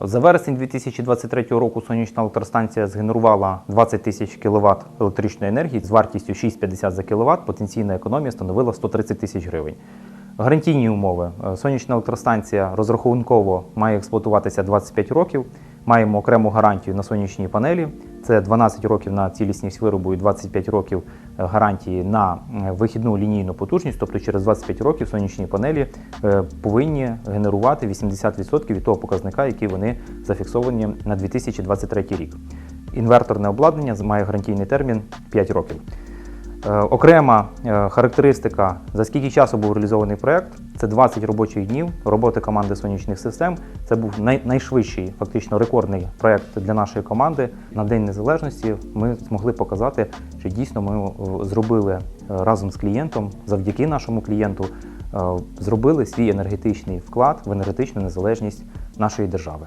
За вересень 2023 року сонячна електростанція згенерувала 20 тисяч кВт електричної енергії з вартістю 6,50 за кВт. Потенційна економія становила 130 тисяч гривень. Гарантійні умови. Е, Сонячна електростанція розрахунково має експлуатуватися 25 років. Маємо окрему гарантію на сонячні панелі. Це 12 років на цілісність виробу і 25 років е, гарантії на е, вихідну лінійну потужність. Тобто через 25 років сонячні панелі е, повинні генерувати 80% від того показника, який вони зафіксовані на 2023 рік. Інверторне обладнання має гарантійний термін 5 років. Окрема характеристика, за скільки часу був реалізований проект, це 20 робочих днів роботи команди сонячних систем. Це був найшвидший, фактично рекордний проект для нашої команди. На День Незалежності ми змогли показати, що дійсно ми е, зробили е, разом з клієнтом, завдяки нашому клієнту, е, зробили свій енергетичний вклад в енергетичну незалежність нашої держави.